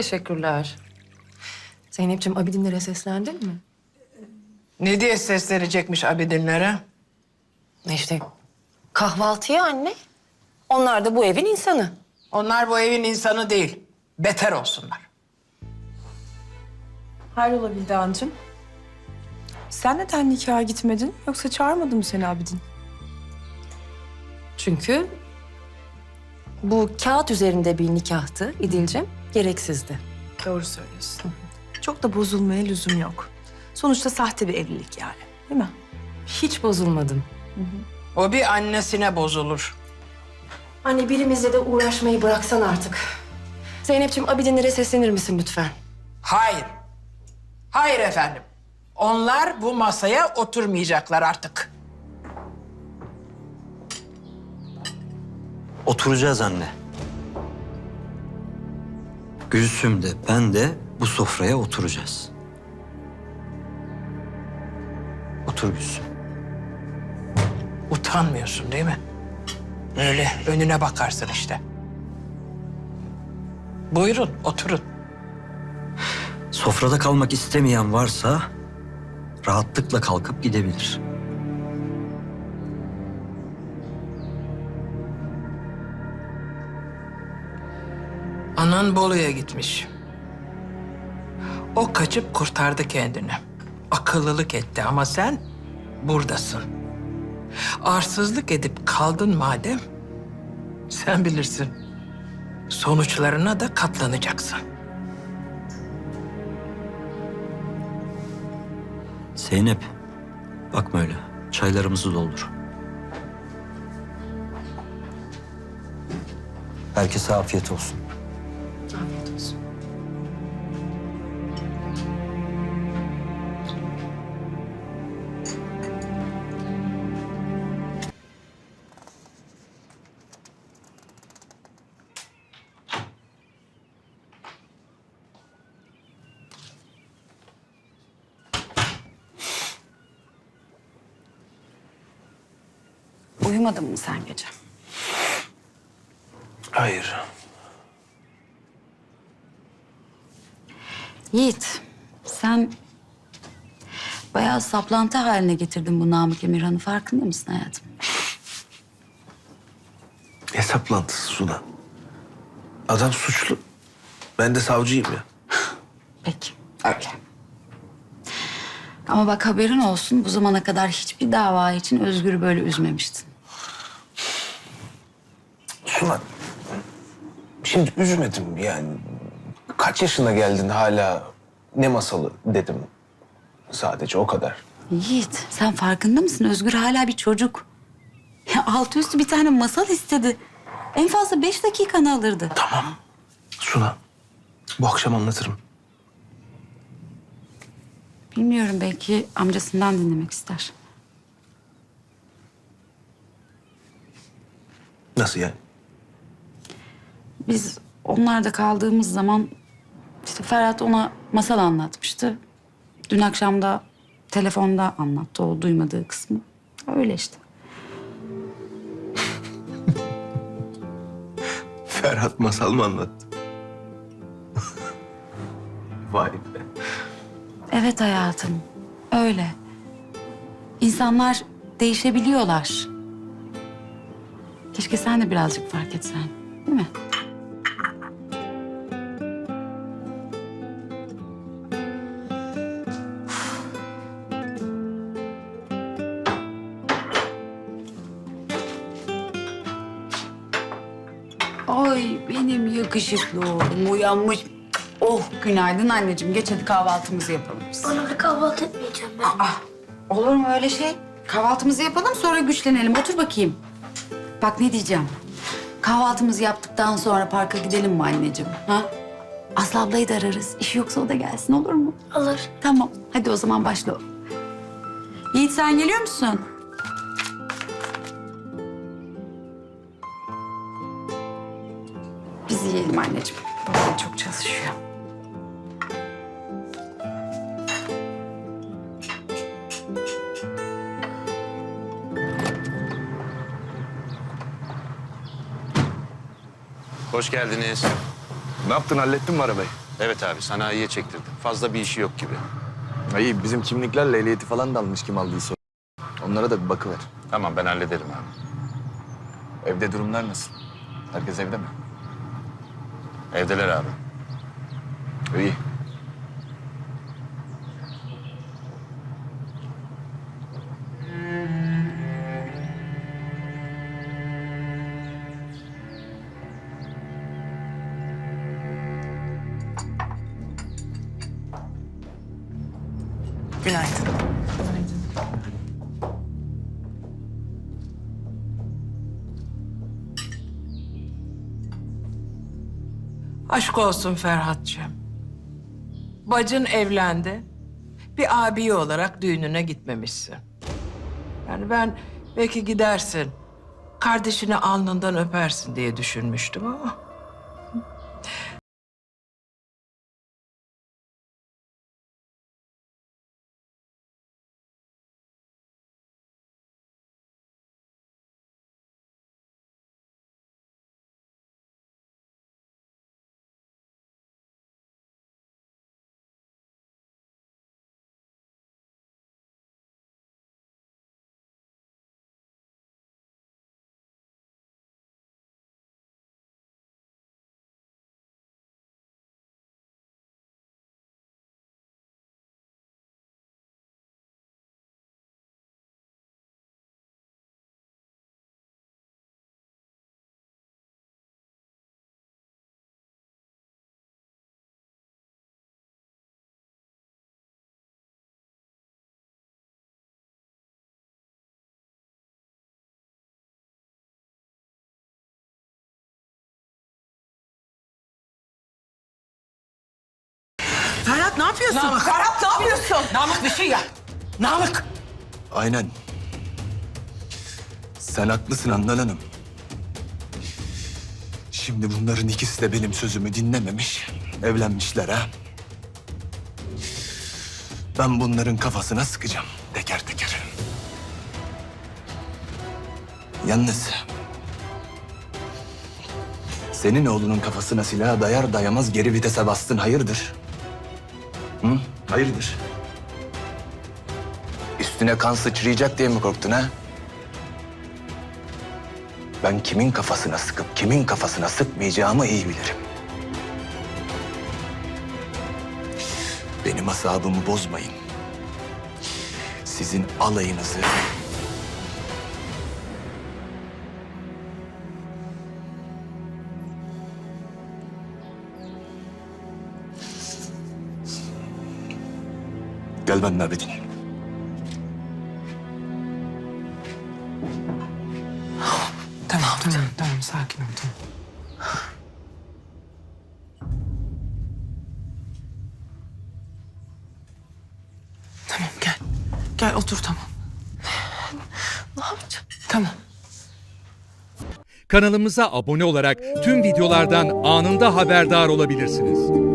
Teşekkürler. Zeynep'ciğim Abidinlere seslendin mi? Ne diye seslenecekmiş Abidinlere? İşte kahvaltıya anne. Onlar da bu evin insanı. Onlar bu evin insanı değil. Beter olsunlar. Hayrola Vildancığım? Sen neden nikaha gitmedin? Yoksa çağırmadı mı seni Abidin? Çünkü bu kağıt üzerinde bir nikahtı İdil'cim. Gereksizdi. Doğru söylüyorsun. Çok da bozulmaya lüzum yok. Sonuçta sahte bir evlilik yani. Değil mi? Hiç bozulmadım. O bir annesine bozulur. Anne birimizle de uğraşmayı bıraksan artık. Zeynep'ciğim Abidinlere seslenir misin lütfen? Hayır. Hayır efendim. Onlar bu masaya oturmayacaklar artık. Oturacağız anne. Gülsüm de ben de bu sofraya oturacağız. Otur Gülsüm. Utanmıyorsun değil mi? Öyle önüne bakarsın işte. Buyurun oturun. Sofrada kalmak istemeyen varsa rahatlıkla kalkıp gidebilir. Anan Bolu'ya gitmiş. O kaçıp kurtardı kendini. Akıllılık etti ama sen buradasın. Arsızlık edip kaldın madem, sen bilirsin. Sonuçlarına da katlanacaksın. Zeynep, bakma öyle. Çaylarımızı doldur. Herkese afiyet olsun. Uyumadın mı sen gece? Hayır. Yiğit, sen bayağı saplantı haline getirdin bu Namık Emirhan'ı. Farkında mısın hayatım? Ne saplantısı Suna? Adam suçlu. Ben de savcıyım ya. Peki, öyle. Ama bak haberin olsun bu zamana kadar hiçbir dava için Özgür'ü böyle üzmemiştin. Suna, şimdi üzmedim yani. Kaç yaşına geldin hala ne masalı dedim. Sadece o kadar. Yiğit, sen farkında mısın? Özgür hala bir çocuk. Ya altı üstü bir tane masal istedi. En fazla beş dakikanı alırdı. Tamam. Suna, bu akşam anlatırım. Bilmiyorum belki amcasından dinlemek ister. Nasıl yani? Biz onlarda kaldığımız zaman işte Ferhat ona masal anlatmıştı. Dün akşam da telefonda anlattı o duymadığı kısmı. Öyle işte. Ferhat masal mı anlattı? Vay be. Evet hayatım. Öyle. İnsanlar değişebiliyorlar. Keşke sen de birazcık fark etsen. Değil mi? Yakışıklı oğlum uyanmış. Oh günaydın anneciğim. Geç hadi kahvaltımızı yapalım biz. Bana bir kahvaltı etmeyeceğim ben. Aa, olur mu öyle şey? Kahvaltımızı yapalım sonra güçlenelim. Otur bakayım. Bak ne diyeceğim. Kahvaltımızı yaptıktan sonra parka gidelim mi anneciğim? Ha? Aslı ablayı da ararız. İşi yoksa o da gelsin olur mu? Alır. Tamam. Hadi o zaman başla. Yiğit sen geliyor musun? Yiyelim anneciğim. Babam çok çalışıyor. Hoş geldiniz. Ne yaptın hallettin mi arabayı? Evet abi sanayiye çektirdim. Fazla bir işi yok gibi. İyi bizim kimliklerle ehliyeti falan da almış kim aldıysa. Onlara da bir bakıver. Tamam ben hallederim abi. Evde durumlar nasıl? Herkes evde mi? Evdeler abi. İyi. Günaydın. Aşk olsun Ferhat'cığım. Bacın evlendi. Bir abi olarak düğününe gitmemişsin. Yani ben belki gidersin. Kardeşini alnından öpersin diye düşünmüştüm ama. Ferhat ne yapıyorsun? Namık. Ferhat ne yapıyorsun? Namık bir şey yap. Namık. Aynen. Sen haklısın Handan Hanım. Şimdi bunların ikisi de benim sözümü dinlememiş. Evlenmişler ha. Ben bunların kafasına sıkacağım. Teker teker. Yalnız... Senin oğlunun kafasına silah dayar dayamaz geri vitese bastın. Hayırdır? Hayırdır? Üstüne kan sıçrayacak diye mi korktun ha? Ben kimin kafasına sıkıp kimin kafasına sıkmayacağımı iyi bilirim. Benim asabımı bozmayın. Sizin alayınızı... Gel benimle Abidin. Tamam, tamam, tamam. Sakin ol, tamam. Tamam gel. Gel otur tamam. Ne yapacağım? Tamam. Kanalımıza abone olarak tüm videolardan anında haberdar olabilirsiniz.